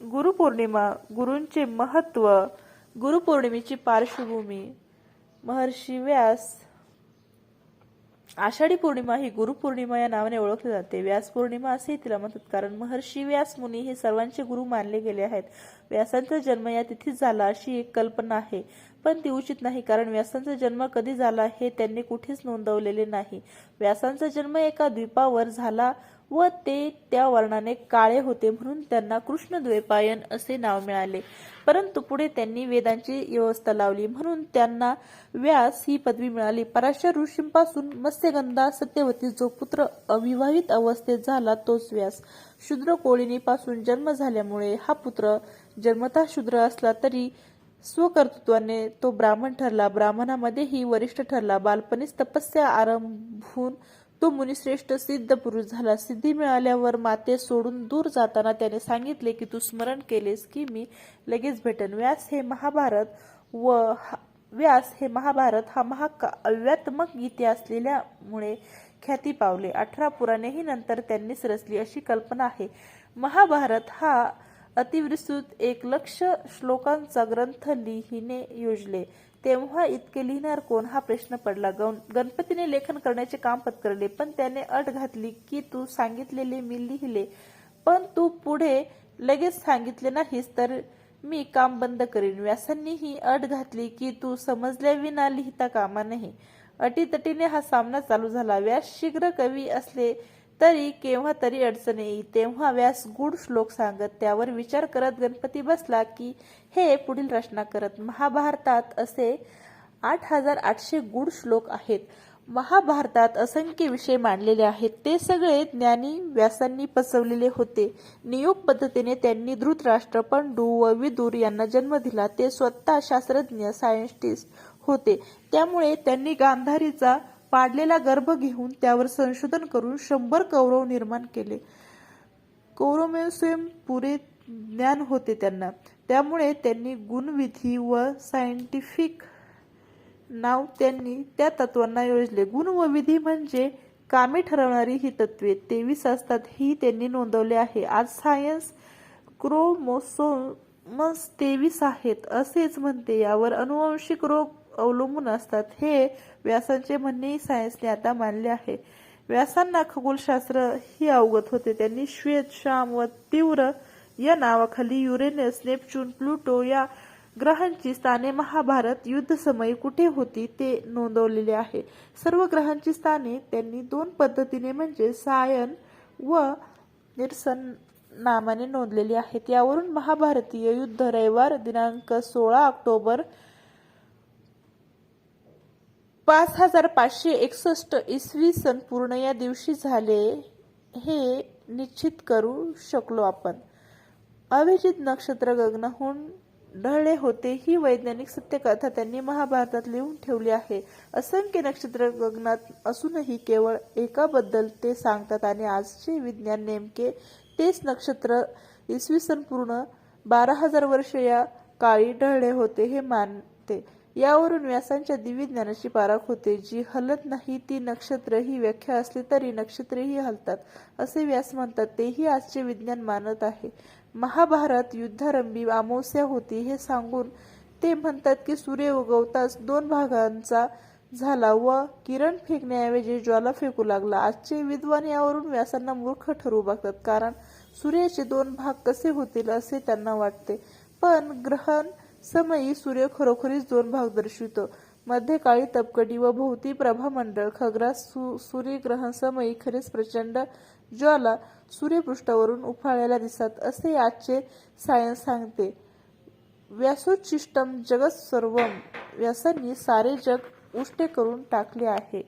गुरुपौर्णिमा गुरूंचे महत्त्व गुरुपौर्णिमेची पार्श्वभूमी महर्षी व्यास. आषाढी पौर्णिमा ही गुरुपौर्णिमा या नावाने ओळखली जाते. व्यास पौर्णिमा असेही तिला म्हणतात कारण महर्षी व्यास मुनी हे सर्वांचे गुरु मानले गेले आहेत. व्यासांचा जन्म या तिथीत झाला अशी एक कल्पना आहे पण ती उचित नाही कारण व्यासांचा जन्म कधी झाला हे त्यांनी कुठेच नोंदवलेले नाही. व्यासांचा जन्म एका द्वीपावर झाला व ते त्या वर्णाने काळे होते म्हणून त्यांना कृष्णद्वैपायन असे नाव मिळाले. परंतु पुढे त्यांनी वेदांची व्यवस्था लावली म्हणून त्यांना व्यास ही पदवी मिळाली. पराशर ऋषींपासून मत्स्यगंधा सत्यवती जो पुत्र अविवाहित अवस्थेत झाला तोच व्यास. शूद्र कोळिणीपासून जन्म झाल्यामुळे हा पुत्र जन्मतः शूद्र असला तरी स्वकर्तृत्वाने तो ब्राह्मण ठरला. ब्राह्मणामध्येही वरिष्ठ ठरला. बालपणीच तपस्या आरंभून तो मुनिश्रेष्ठ सिद्ध पुरुष झाला. सिद्धी मिळाल्यावर माते सोडून दूर जाताना त्याने सांगितले की तू स्मरण केलेस की मी लगेच भेटन. व्यास हे महाभारत व हा- व्यास हे महाभारत हा महाकाव्यात्मक गीते असलेल्यामुळे ख्याती पावले. अठरा पुराणेही नंतर त्यांनी सरसली अशी कल्पना आहे. महाभारत हा अतिविस्तृत एक लक्ष श्लोकांचा ग्रंथ लिहिणे योजले. तेव्हा इतके लिहिणार कोण? हा प्रश्न पडला. गण- गणपतीने लेखन करण्याचे काम पत्करले पण त्याने अट घातली की तू सांगितलेले मी लिहिले. पण तू पुढे लगेच सांगितले नाहीस तर मी काम बंद करीन. व्यासांनी ही अट घातली की तू समजल्याविना लिहिता कामा नाही अटीतटीने हा सामना चालू झाला. व्यास शीघ्र कवी असले तरी केव्हा तरी अडचण येई तेव्हा व्यास गूढ श्लोक सांगत त्यावर विचार करत गणपती बसला की हे पुढील रचना करत महाभारतात असे आठ हजार आठशे गूढ श्लोक आहेत. महाभारतात असंख्य विषय मांडलेले आहेत. ते सगळे ज्ञानी व्यासांनी पसवलेले होते. नियोग पद्धतीने त्यांनी धृतराष्ट्र पंडू व विदूर यांना जन्म दिला. ते स्वतः शास्त्रज्ञ सायंटिस्ट होते. त्यामुळे त्यांनी गांधारीचा पाडलेला गर्भ घेऊन त्यावर संशोधन करून शंभर कौरव निर्माण केले. कौरवमेव स्वयं पुरे ज्ञान होते त्यांना. त्यामुळे त्यांनी गुणविधी व सायंटिफिक नाव त्यांनी त्या तत्वांना योजले. गुण व विधी म्हणजे कामे ठरवणारी ही तत्वे. तेवीस असतात ही त्यांनी नोंदवले आहे. आज सायन्स क्रोमोसोमस तेवीस आहेत. असेच म्हणते. यावर अनुवांशिक रोग अवलंबून असतात. हे व्यासांचे म्हणणे सायन्सने आता मानले आहे. व्यासांना खगोलशास्त्र ही अवगत होते. त्यांनी श्वेत श्याम व तीव्र या नावाखाली युरेनस नेपच्यून प्लुटो या ग्रहांची स्थाने महाभारत युद्धसमयी कुठे होती ते नोंदवलेले आहे. सर्व ग्रहांची स्थाने त्यांनी दोन पद्धतीने म्हणजे सायन व निरसन नामाने नोंदलेली आहेत. यावरून महाभारतीय युद्ध रविवार दिनांक सोळा ऑक्टोबर पाच हजार पाचशे एकसष्ट इसवी सन पूर्ण या दिवशी झाले हे निश्चित करू शकलो आपण. अभिजित नक्षत्र गगनाहून ढळले होते. ही वैज्ञानिक सत्यकथा त्यांनी महाभारतात लिहून ठेवली आहे. असंख्य नक्षत्र गगनात असूनही केवळ एकाबद्दल ते सांगतात आणि आजचे विज्ञान नेमके तेच नक्षत्र इसवी सन पूर्ण बारा हजार वर्ष या काळी ढळले होते हे मानते. यावरून व्यासांच्या दिव्य ज्ञानाची पारख होते. जी हलत नाही ती नक्षत्र ही व्याख्या असली तरी नक्षत्रेही हलतात असे व्यास म्हणतात. तेही आजचे विज्ञान मानत आहे. महाभारत युद्धारंभी अमावस्या होती हे सांगून ते म्हणतात की सूर्य उगवताच दोन भागांचा झाला व किरण फेकण्याऐवजी ज्वाला फेकू लागला. आजचे विद्वान यावरून व्यासांना मूर्ख ठरवू बघतात कारण सूर्याचे दोन भाग कसे होतील असे त्यांना वाटते. पण ग्रहण समयी सूर्य खरोखरीच दोन भाग दर्शवितो. मध्यकाळी तपकटी व भोवती प्रभामंडळ खग्रास सु सूर्यग्रहण समयी खरेच प्रचंड ज्वाला सूर्यपृष्ठावरून उफाळायला दिसतात असे आजचे सायन्स सांगते. व्यासोच्छिष्टम जगत सर्वम व्यासांनी सारे जग उष्टे करून टाकले आहे.